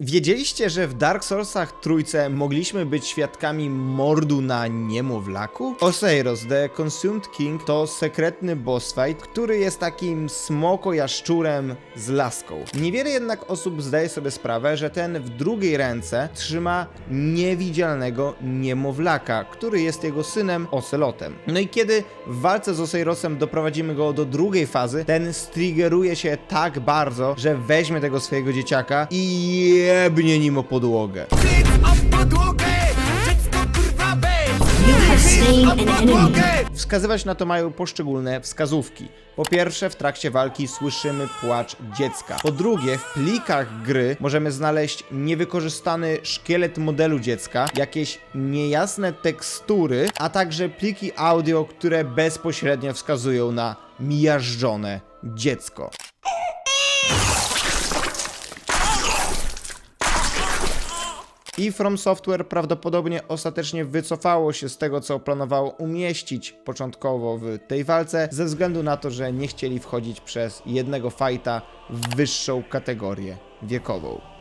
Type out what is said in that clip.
Wiedzieliście, że w Dark Soulsach trójce mogliśmy być świadkami mordu na niemowlaku? Oseiros, The Consumed King to sekretny boss fight, który jest takim smoko jaszczurem z laską. Niewiele jednak osób zdaje sobie sprawę, że ten w drugiej ręce trzyma niewidzialnego niemowlaka, który jest jego synem Ocelotem. No i kiedy w walce z Oseirosem doprowadzimy go do drugiej fazy, ten striggeruje się tak bardzo, że weźmie tego swojego dzieciaka i jebnie nim o podłogę. Wskazywać na to mają poszczególne wskazówki. Po pierwsze, w trakcie walki słyszymy płacz dziecka. Po drugie, w plikach gry możemy znaleźć niewykorzystany szkielet modelu dziecka, jakieś niejasne tekstury, a także pliki audio, które bezpośrednio wskazują na miażdżone dziecko. I From Software prawdopodobnie ostatecznie wycofało się z tego, co planowało umieścić początkowo w tej walce, ze względu na to, że nie chcieli wchodzić przez jednego fighta w wyższą kategorię wiekową.